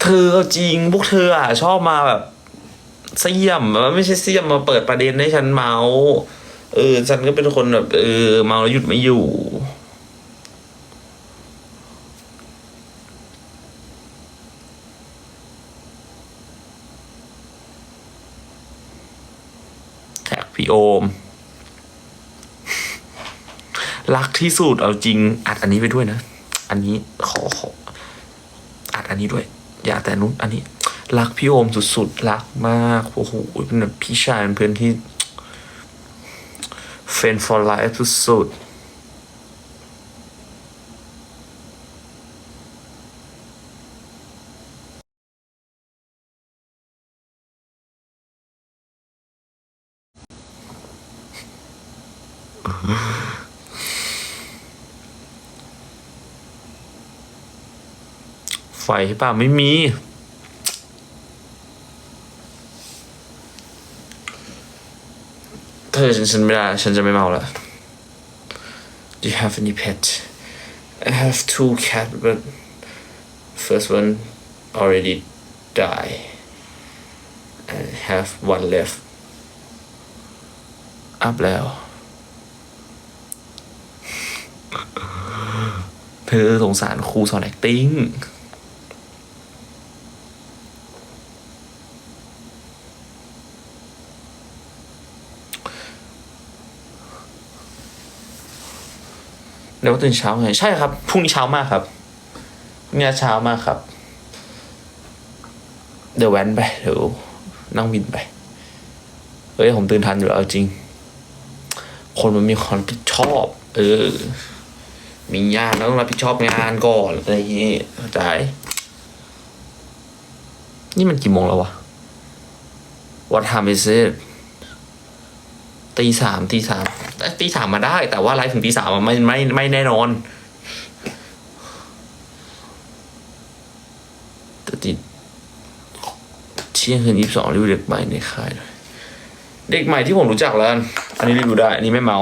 เธอจริงพวกเธออะ ชอบมาแบบเสี่ยมไม่ใช่เสี่ยมมาเปิดประเด็นให้ฉันเมาส์เออ ฉันก็เป็นคนแบบเออเมาแล้วหยุดไม่อยู่แท็กพี่โอม รักที่สุดเอาจริงอัดอันนี้ไปด้วยนะ อันนี้ขอขอ อันนี้ด้วย อย่าแต่นู้นอันนี้รักพี่โอมสุดๆ รักมากโอ้โหเป็นแบบพี่ชายเป็นเพื่อนที่ friend for life สุดๆ ไฟป่ะไม่มี เธอฉันฉันไม่ได้ ฉันจะไม่เมาแล้ว Do you have any pet I have two cat but first one already die I have one left อัพแล้วเธอสงสารครูสอน acting เดี๋ยวว่าตื่นเช้าไง ใช่ครับพรุ่งนี้เช้ามากครับเนี่ยเช้ามากครับ เดี๋ยวแว้นไปเดี๋ยวนั่งวินไปเฮ้ยผมตื่นทันอยู่แล้วจริง คนมันมีความรับผิดชอบ เออ มีงานต้องรับผิดชอบงานก่อนอะไรอย่างงี้เข้าใจ นี่มันกี่โมงแล้ววะ What time is it ตีสามตีสามตีสามมาได้ แต่ว่าไลฟ์ถึงตีสามอะไม่ไม่ไม่แน่นอนแต่ติดเที่ยงคืนยี่สิบสองรีวิวเด็กใหม่ในค่ายเด็กใหม่ที่ผมรู้จักแล้ว อันนี้รีวิวได้ อันนี้ไม่เมา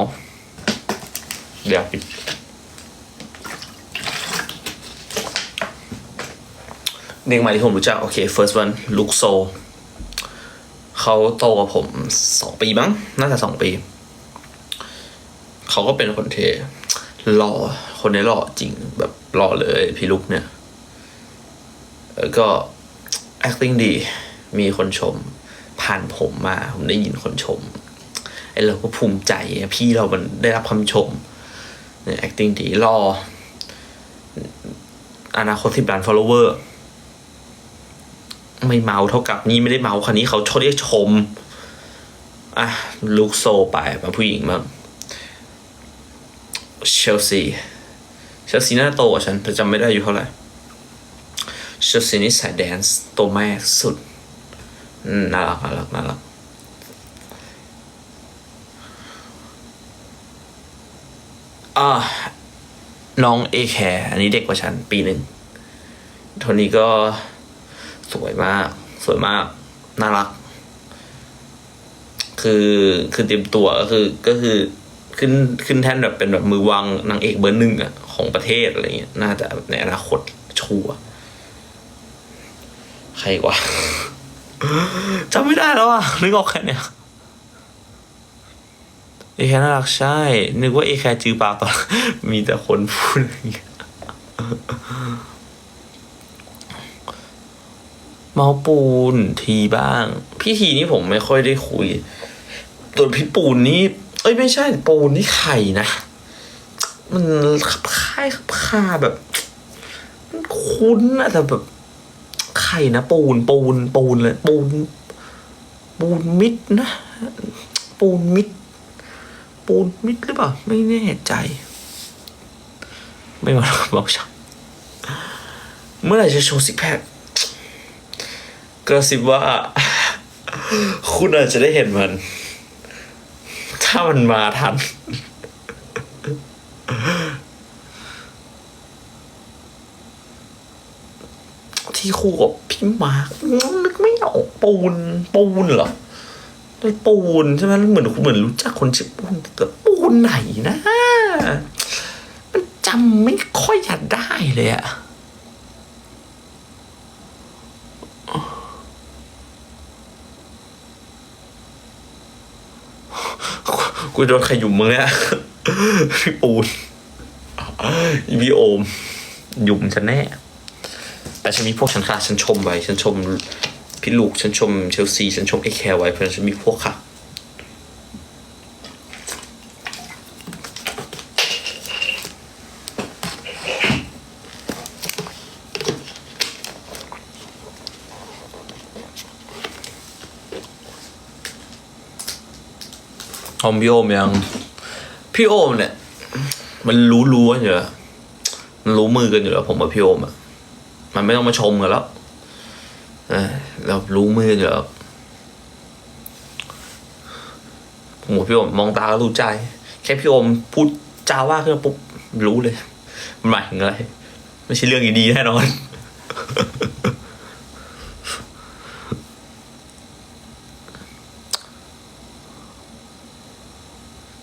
เดี๋ยวปิดเด็กใหม่ที่ผมรู้จัก โอเค first one ลุกโซ เขาโตกว่าผมสองปีมั้งน่าจะสองปี เขาก็เป็นคนเทหล่อคนนี้หล่อจริงแบบหล่อเลยพี่ลุกเนี่ยแล้วก็ acting ดี มีคนชม ผ่านผมมา ผมได้ยินคนชมไอ้เราก็ภูมิใจพี่เรามันได้รับคำชมเนี่ย acting ดีหล่ออนาคตสิบล้าน follower ไม่เมาเท่ากับนี่ไม่ได้เมาคันนี้เขาชดเรียกชม อะลูกโซไปมาผู้หญิงมางเชลซีเชลซีน่าโตกว่าฉันแต่จำไม่ได้อยู่เท่าไหร่เชลซีนี่สายแดนซ์โตแม่สุดน่ารักน่ารักน่ารักอ่าน้องเอแคร์อันนี้เด็กกว่าฉันปีหนึ่งโทนี้ก็ สวยมาก สวยมาก น่ารัก คือคือเตรียมตัวก็คือก็คือขึ้นขึ้นแท่นแบบเป็นแบบมือวางนางเอกเบอร์หนึ่งอะของประเทศอะไรเงี้ยน่าจะในอนาคตชัวใครวะจำไม่ได้แล้วอะนึกออกแค่เนี้ยเอแคน่ารักใช่ นึกว่าเอแคจือปากตอนมีแต่คนพูดอย่างเงี้ย เมาปูนทีบ้าง พี่ทีนี่ผมไม่ค่อยได้คุยตัวพี่ปูนนี่เอ้ยไม่ใช่ปูนนี่ไข่นะ มันขับค่ายขับคาแบบมันคุ้นอะแต่แบบไข่นะปูนปูนปูนเลยปูน ปูนมิดนะ ปูนมิด ปูนมิดหรือเปล่า ไม่แน่ใจ ไม่มาบอกฉันเมื่อไหร่จะโชว์ซิกแพค กระซิบว่า คุณอาจจะได้เห็นมัน ถ้ามันมาทัน ที่คู่กับพี่มาร์คนึกไม่ออกปูน ปูนเหรอเป็นปูนใช่ไหมเหมือนเหมือนรู้จักคนชื่อปูนแต่ปูนไหนนะ มันจำไม่ค่อยอยากได้เลยอะ กูโดนขยุมมึงเนี่ยพี่ปูนพี่โอม หยุมฉันแน่ แต่ฉันมีพวกฉันค่ะ ฉันชมไว้ ฉันชมพี่ลูก ฉันชมเชลซี ฉันชมเอแคร์ไว้ เพราะฉันฉันมีพวกค่ะ อมพี่โอมยัง พี่โอมเนี่ย มันรู้รู้กันอยู่แล้วมันรู้มือกันอยู่แล้วผมกับพี่โอมอะมันไม่ต้องมาชมกันแล้วเรารู้มือกันอยู่แล้วผมกับพี่โอมมองตาก็รู้ใจ แค่พี่โอมพูดจาว่าขึ้นมาปุ๊บรู้เลยมันหมายถึงอะไรไม่ใช่เรื่องดีๆแน่นอน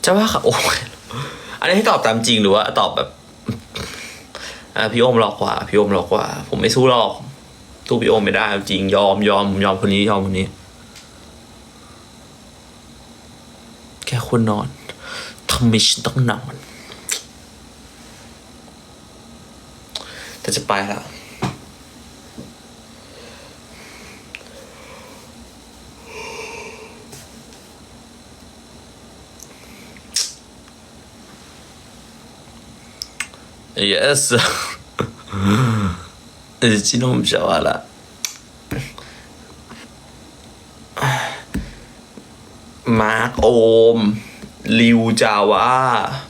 จะว่าค่ะโอ้ยอันนี้ให้ตอบตามจริงหรือว่าตอบแบบอ่าพี่โอมหลอกกว่าพี่โอมหลอกกว่า ผมไม่สู้หรอกสู้พี่โอมไม่ได้จริงยอมยอมผมยอมคนนี้ยอมคนนี้ แค่คนนอนทำไมฉันต้องนอนแต่จะไปละ Yes. 지놈 잡아 라. Mark Om. Liu Jawa.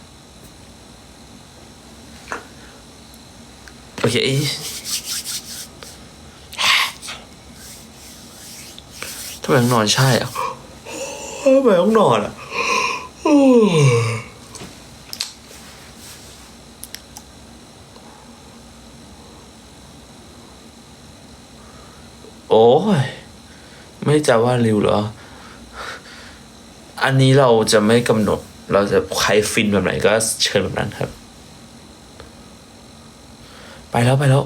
โอเค ทำไมต้องนอนใช่อะทำไมต้องนอนอะ อ้ย ไม่จะว่าริวเหรอ อันนี้เราจะไม่กำหนด เราจะใครฟินแบบไหนก็เชิญแบบนั้นครับ ไปแล้วไปแล้ว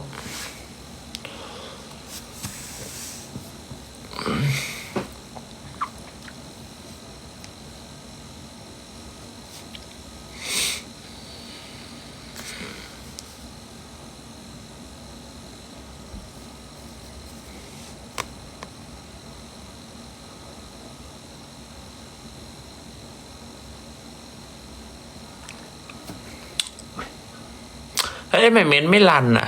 เอ้ยไมเม้นไม่รันอะ